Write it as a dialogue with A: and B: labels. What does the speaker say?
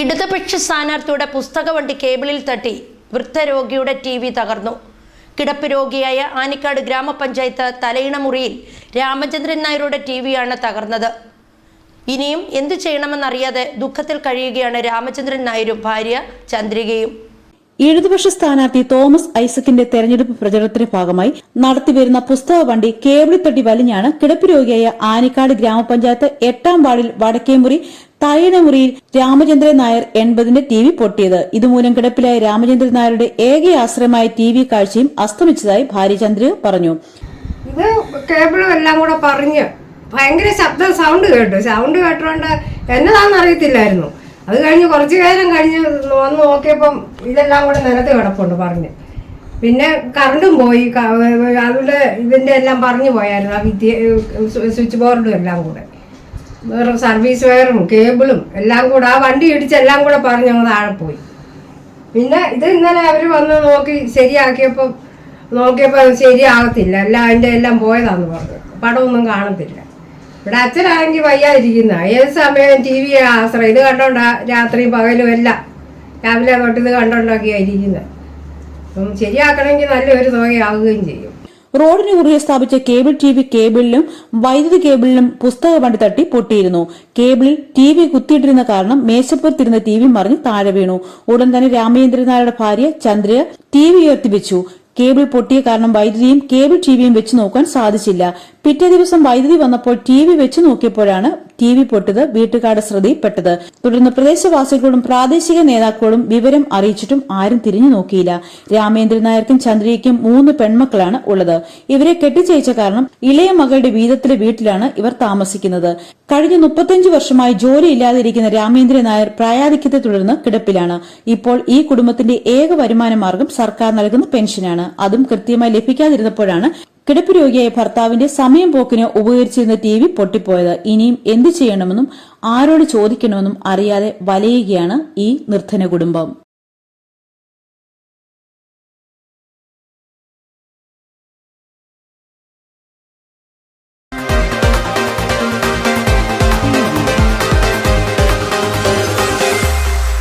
A: ഇടതുപക്ഷ സ്ഥാനാർത്ഥിയുടെ പുസ്തകവണ്ടി കേബിളിൽ തട്ടി വൃദ്ധരോഗിയുടെ ടി വി തകർന്നു. കിടപ്പ് രോഗിയായ ആനിക്കാട് ഗ്രാമപഞ്ചായത്ത് തലയിണമുറിയിൽ രാമചന്ദ്രൻ നായരുടെ ടി വിയാണ് തകർന്നത്. ഇനിയും എന്തു ചെയ്യണമെന്നറിയാതെ ദുഃഖത്തിൽ കഴിയുകയാണ് രാമചന്ദ്രൻ നായരും ഭാര്യ ചന്ദ്രികയും.
B: ഇടതുപക്ഷ സ്ഥാനാർത്ഥി തോമസ് ഐസക്കിന്റെ തെരഞ്ഞെടുപ്പ് പ്രചരണത്തിന്റെ ഭാഗമായി നടത്തിവരുന്ന പുസ്തക വണ്ടി കേബിളിത്തട്ടി വലിഞ്ഞാണ് കിടപ്പ് രോഗിയായ ആനിക്കാട് ഗ്രാമപഞ്ചായത്ത് എട്ടാം വാർഡിൽ വടക്കേമുറി തൈണമുറിയിൽ രാമചന്ദ്രൻ നായർ എൺപതിന്റെ ടി വി പൊട്ടിയത്. ഇതുമൂലം കിടപ്പിലായ രാമചന്ദ്രൻ നായരുടെ ഏക ആശ്രയമായ ടി വി കാഴ്ചയും അസ്തമിച്ചതായി ഭാര്യ ചന്ദ്ര പറഞ്ഞു.
C: ഇത് കേബിളും എല്ലാം കൂടെ പറഞ്ഞ് ഭയങ്കര ശബ്ദം സൗണ്ട് കേട്ടു. സൗണ്ട് കേട്ടോണ്ട് എന്നതാണെന്ന് അറിയത്തില്ലായിരുന്നു. അത് കഴിഞ്ഞ് കുറച്ച് കാലം കഴിഞ്ഞ് വന്ന് നോക്കിയപ്പം ഇതെല്ലാം കൂടെ നിലത്ത് കിടപ്പുണ്ട് പറഞ്ഞ്. പിന്നെ കറണ്ടും പോയി. അതിന്റെ ഇതിന്റെ എല്ലാം പറഞ്ഞു പോയായിരുന്നു. ആ വിദ്യ സ്വിച്ച് ബോർഡും എല്ലാം കൂടെ. വേറെ സർവീസ് വയറും കേബിളും എല്ലാം കൂടെ. ആ വണ്ടി ഇടിച്ച് എല്ലാം കൂടെ പറഞ്ഞ് ഞങ്ങൾ താഴെ പോയി. പിന്നെ ഇത് ഇന്നലെ അവർ വന്ന് നോക്കി ശരിയാക്കിയപ്പോൾ നോക്കിയപ്പോൾ ശരിയാകത്തില്ല എല്ലാം അതിന്റെ എല്ലാം പോയതാന്ന് പറഞ്ഞു. പടമൊന്നും കാണത്തില്ല. ഇവിടെ അച്ഛനാണെങ്കിൽ വയ്യാതിരിക്കുന്ന. ഏത് സമയവും ടി വി ആശ്രയം. ഇത് കണ്ടോണ്ടാ രാത്രിയും പകലും എല്ലാം. രാവിലെ തൊട്ട് ഇത് കണ്ടോണ്ടാക്കിയാ ഇരിക്കുന്നത് അപ്പം ശരിയാക്കണമെങ്കിൽ നല്ലൊരു തുകയാവുകയും ചെയ്യും.
B: റോഡിന് കുറുകെ സ്ഥാപിച്ച കേബിൾ ടി വി കേബിളിലും വൈദ്യുതി കേബിളിലും പുസ്തക വണ്ടി തട്ടി പൊട്ടിയിരുന്നു. കേബിളിൽ ടി വി കുത്തിയിട്ടിരുന്ന കാരണം മേശപ്പുറത്തിരുന്ന ടി വി മറിഞ്ഞ് താഴെ വീണു. ഉടൻ തന്നെ രാമചന്ദ്രനായുടെ ഭാര്യ ചന്ദ്ര ടി വി ഉയർത്തിവെച്ചു. കേബിൾ പൊട്ടിയ കാരണം വൈദ്യുതിയും കേബിൾ ടിവിയും വെച്ച് നോക്കാൻ സാധിച്ചില്ല. പിറ്റേ ദിവസം വൈദ്യുതി വന്നപ്പോൾ ടി വി വെച്ച് നോക്കിയപ്പോഴാണ് ടി വി പൊട്ടത് വീട്ടുകാരുടെ ശ്രദ്ധയിൽപ്പെട്ടത് തുടർന്ന് പ്രദേശവാസികളോടും പ്രാദേശിക നേതാക്കളോടും വിവരം അറിയിച്ചിട്ടും ആരും തിരിഞ്ഞു നോക്കിയില്ല. രാമേന്ദ്രൻ നായർക്കും ചന്ദ്രയ്ക്കും മൂന്ന് പെൺമക്കളാണ് ഉള്ളത്. ഇവരെ കെട്ടിച്ചയച്ച കാരണം ഇളയ മകളുടെ വീതത്തിലെ വീട്ടിലാണ് ഇവർ താമസിക്കുന്നത്. കഴിഞ്ഞ മുപ്പത്തിയഞ്ച് വർഷമായി ജോലിയില്ലാതിരിക്കുന്ന രാമേന്ദ്രൻ നായർ പ്രായാധിക്യത്തെ തുടർന്ന് കിടപ്പിലാണ്. ഇപ്പോൾ ഈ കുടുംബത്തിന്റെ ഏക വരുമാന മാർഗം സർക്കാർ നൽകുന്ന പെൻഷനാണ്. അതും കൃത്യമായി ലഭിക്കാതിരുന്നപ്പോഴാണ് കിടപ്പ് രോഗിയായ ഭർത്താവിന്റെ സമയം പോക്കിന് ഉപകരിച്ചിരുന്ന ടി വി പൊട്ടിപ്പോയത്. ഇനിയും എന്തു ചെയ്യണമെന്നും ആരോട് ചോദിക്കണമെന്നും അറിയാതെ വലയുകയാണ് ഈ നിർധന കുടുംബം.